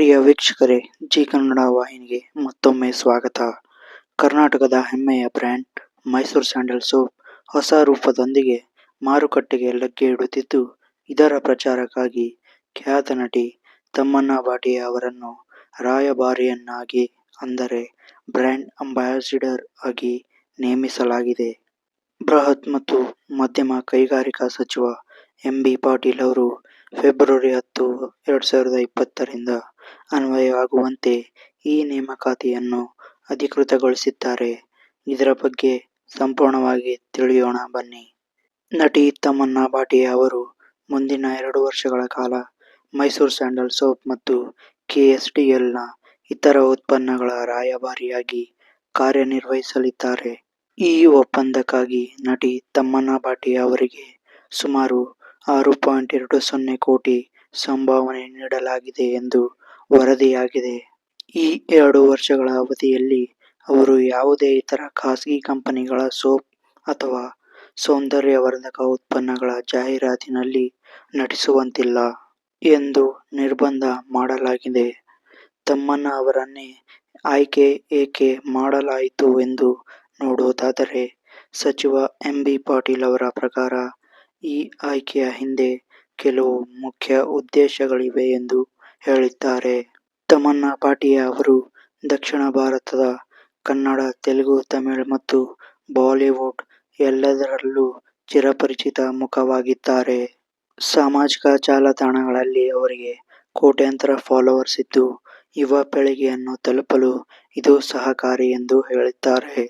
ಪ್ರಿಯ ವೀಕ್ಷಕರೇ, ಜಿ ಕನ್ನಡ ವಾಹಿನಿಗೆ ಮತ್ತೊಮ್ಮೆ ಸ್ವಾಗತ. ಕರ್ನಾಟಕದ ಹೆಮ್ಮೆಯ ಬ್ರ್ಯಾಂಡ್ ಮೈಸೂರು ಸ್ಯಾಂಡಲ್ ಸೋಪ್ ಹೊಸ ರೂಪದೊಂದಿಗೆ ಮಾರುಕಟ್ಟೆಗೆ ಲಗ್ಗೆ ಇಡುತ್ತಿದ್ದು ಇದರ ಪ್ರಚಾರಕ್ಕಾಗಿ ಖ್ಯಾತ ನಟಿ ತಮ್ಮಣ್ಣ ಬಾಟಿಯ ಅವರನ್ನು ರಾಯಭಾರಿಯನ್ನಾಗಿ ಅಂದರೆ ಬ್ರ್ಯಾಂಡ್ ಅಂಬಾಸಿಡರ್ ಆಗಿ ನೇಮಿಸಲಾಗಿದೆ. ಬೃಹತ್ ಮತ್ತು ಮಧ್ಯಮ ಕೈಗಾರಿಕಾ ಸಚಿವ ಎಂ ಬಿ ಪಾಟೀಲ್ ಅವರು ಫೆಬ್ರವರಿ ಹತ್ತು, ಎರಡು ಸಾವಿರದ ಇಪ್ಪತ್ತರಿಂದ ಅನ್ವಯವಾಗುವಂತೆ ಈ ನೇಮಕಾತಿಯನ್ನು ಅಧಿಕೃತಗೊಳಿಸಿದ್ದಾರೆ. ಇದರ ಬಗ್ಗೆ ಸಂಪೂರ್ಣವಾಗಿ ತಿಳಿಯೋಣ ಬನ್ನಿ. ನಟಿ ತಮನ್ನಾ ಭಾಟಿಯ ಅವರು ಮುಂದಿನ ಎರಡು ವರ್ಷಗಳ ಕಾಲ ಮೈಸೂರು ಸ್ಯಾಂಡಲ್ ಸೋಪ್ ಮತ್ತು ಕೆಎಸ್ಡಿಎಲ್ನ ಇತರ ಉತ್ಪನ್ನಗಳ ರಾಯಭಾರಿಯಾಗಿ ಕಾರ್ಯನಿರ್ವಹಿಸಲಿದ್ದಾರೆ. ಈ ಒಪ್ಪಂದಕ್ಕಾಗಿ ನಟಿ ತಮ್ಮನ್ನಾ ಭಾಟಿಯಾ ಅವರಿಗೆ ಸುಮಾರು ಆರು ಪಾಯಿಂಟ್ ಎರಡು ಸೊನ್ನೆ ಕೋಟಿ ಸಂಭಾವನೆ ನೀಡಲಾಗಿದೆ ಎಂದು ವರದಿಯಾಗಿದೆ. ಈ ಎರಡು ವರ್ಷಗಳ ಅವಧಿಯಲ್ಲಿ ಅವರು ಯಾವುದೇ ಇತರ ಖಾಸಗಿ ಕಂಪನಿಗಳ ಸೋಪ್ ಅಥವಾ ಸೌಂದರ್ಯವರ್ಧಕ ಉತ್ಪನ್ನಗಳ ಜಾಹೀರಾತಿನಲ್ಲಿ ನಟಿಸುವಂತಿಲ್ಲ ಎಂದು ನಿರ್ಬಂಧ ಮಾಡಲಾಗಿದೆ. ತಮ್ಮನ್ನು ಅವರನ್ನೇ ಆಯ್ಕೆ ಏಕೆ ಮಾಡಲಾಯಿತು ಎಂದು ನೋಡುವುದಾದರೆ, ಸಚಿವ ಎಂ ಬಿ ಪಾಟೀಲ್ ಅವರ ಪ್ರಕಾರ ಈ ಆಯ್ಕೆಯ ಹಿಂದೆ ಕೆಲವು ಮುಖ್ಯ ಉದ್ದೇಶಗಳಿವೆ ಎಂದು ಹೇಳಿದ್ದಾರೆ. ತಮನ್ನಾ ಭಾಟಿಯಾ ಅವರು ದಕ್ಷಿಣ ಭಾರತದ ಕನ್ನಡ, ತೆಲುಗು, ತಮಿಳು ಮತ್ತು ಬಾಲಿವುಡ್ ಎಲ್ಲದರಲ್ಲೂ ಚಿರಪರಿಚಿತ ಮುಖವಾಗಿದ್ದಾರೆ. ಸಾಮಾಜಿಕ ಜಾಲತಾಣಗಳಲ್ಲಿ ಅವರಿಗೆ ಕೋಟ್ಯಂತರ ಫಾಲೋವರ್ಸ್ ಇದ್ದು, ಯುವ ಪೀಳಿಗೆಯನ್ನು ತಲುಪಲು ಇದು ಸಹಕಾರಿ ಎಂದು ಹೇಳಿದ್ದಾರೆ.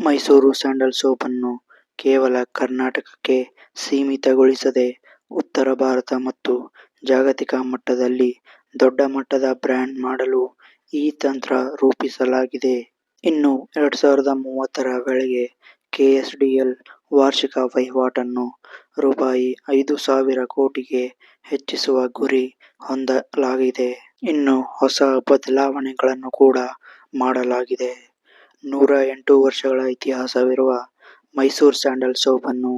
ಮೈಸೂರು ಸ್ಯಾಂಡಲ್ ಸೋಪ್ ಅನ್ನು ಕೇವಲ ಕರ್ನಾಟಕಕ್ಕೆ ಸೀಮಿತಗೊಳಿಸದೆ, ಉತ್ತರ ಭಾರತ ಮತ್ತು ಜಾಗತಿಕ ಮಟ್ಟದಲ್ಲಿ ದೊಡ್ಡ ಮಟ್ಟದ ಬ್ರ್ಯಾಂಡ್ ಮಾಡಲು ಈ ತಂತ್ರ ರೂಪಿಸಲಾಗಿದೆ. ಇನ್ನು ಎರಡ್ ಸಾವಿರದ ಮೂವತ್ತರ ವೇಳೆಗೆ ಕೆಎಸ್ಡಿಎಲ್ ವಾರ್ಷಿಕ ವಹಿವಾಟನ್ನು ರೂಪಾಯಿ ಐದು ಸಾವಿರ ಕೋಟಿಗೆ ಹೆಚ್ಚಿಸುವ ಗುರಿ ಹೊಂದಲಾಗಿದೆ. ಇನ್ನು ಹೊಸ ಬದಲಾವಣೆಗಳನ್ನು ಕೂಡ ಮಾಡಲಾಗಿದೆ. ನೂರ ಎಂಟು ವರ್ಷಗಳ ಇತಿಹಾಸವಿರುವ ಮೈಸೂರು ಸ್ಯಾಂಡಲ್ ಸೋಪ್ ಅನ್ನು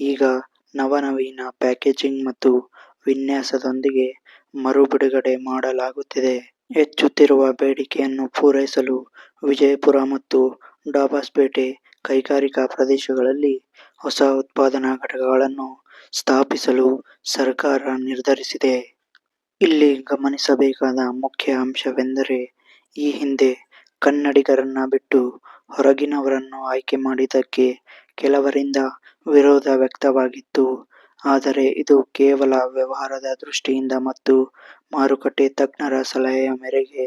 ಈಗ ನವನವೀನ ಪ್ಯಾಕೇಜಿಂಗ್ ಮತ್ತು ವಿನ್ಯಾಸದೊಂದಿಗೆ ಮರು ಬಿಡುಗಡೆ ಮಾಡಲಾಗುತ್ತಿದೆ. ಹೆಚ್ಚುತ್ತಿರುವ ಬೇಡಿಕೆಯನ್ನು ಪೂರೈಸಲು ವಿಜಯಪುರ ಮತ್ತು ಡಾಬಸ್ಪೇಟೆ ಕೈಗಾರಿಕಾ ಪ್ರದೇಶಗಳಲ್ಲಿ ಹೊಸ ಉತ್ಪಾದನಾ ಘಟಕಗಳನ್ನು ಸ್ಥಾಪಿಸಲು ಸರ್ಕಾರ ನಿರ್ಧರಿಸಿದೆ. ಇಲ್ಲಿ ಗಮನಿಸಬೇಕಾದ ಮುಖ್ಯ ಅಂಶವೆಂದರೆ, ಈ ಹಿಂದೆ ಕನ್ನಡಿಗರನ್ನ ಬಿಟ್ಟು ಹೊರಗಿನವರನ್ನು ಆಯ್ಕೆ ಮಾಡಿದ್ದಕ್ಕೆ ಕೆಲವರಿಂದ ವಿರೋಧ ವ್ಯಕ್ತವಾಗಿತ್ತು. ಆದರೆ ಇದು ಕೇವಲ ವ್ಯವಹಾರದ ದೃಷ್ಟಿಯಿಂದ ಮತ್ತು ಮಾರುಕಟ್ಟೆ ತಜ್ಞರ ಸಲಹೆಯ ಮೇರೆಗೆ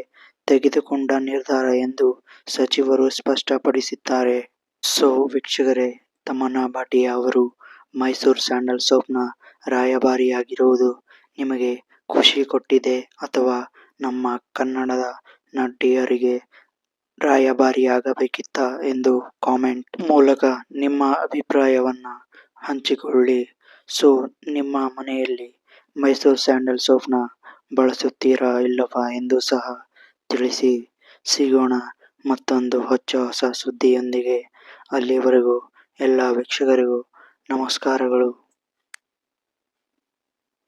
ತೆಗೆದುಕೊಂಡ ನಿರ್ಧಾರ ಎಂದು ಸಚಿವರು ಸ್ಪಷ್ಟಪಡಿಸಿದ್ದಾರೆ. ಸೊ, ವೀಕ್ಷಕರೇ ತಮನ್ನಾ ಭಾಟಿಯಾ ಅವರು ಮೈಸೂರು ಸ್ಯಾಂಡಲ್ ಸೋಪ್ನ ರಾಯಭಾರಿಯಾಗಿರುವುದು ನಿಮಗೆ ಖುಷಿ ಕೊಟ್ಟಿದೆ ಅಥವಾ ನಮ್ಮ ಕನ್ನಡದ ನಟಿಯರಿಗೆ ರಾಯಭಾರಿಯಾಗಬೇಕಿತ್ತ ಎಂದು ಕಾಮೆಂಟ್ ಮೂಲಕ ನಿಮ್ಮ ಅಭಿಪ್ರಾಯವನ್ನು ಹಂಚಿಕೊಳ್ಳಿ. ಸೊ, ನಿಮ್ಮ ಮನೆಯಲ್ಲಿ ಮೈಸೂರು ಸ್ಯಾಂಡಲ್ ಸೋಪ್ನ ಬಳಸುತ್ತೀರಾ ಇಲ್ಲವಾ ಎಂದು ಸಹ ತಿಳಿಸಿ ಸಿಗೋಣ. ಮತ್ತೊಂದು ಹೊಚ್ಚ ಹೊಸ ಸುದ್ದಿಯೊಂದಿಗೆ ಅಲ್ಲಿವರೆಗೂ ಎಲ್ಲ ವೀಕ್ಷಕರಿಗೂ ನಮಸ್ಕಾರಗಳು.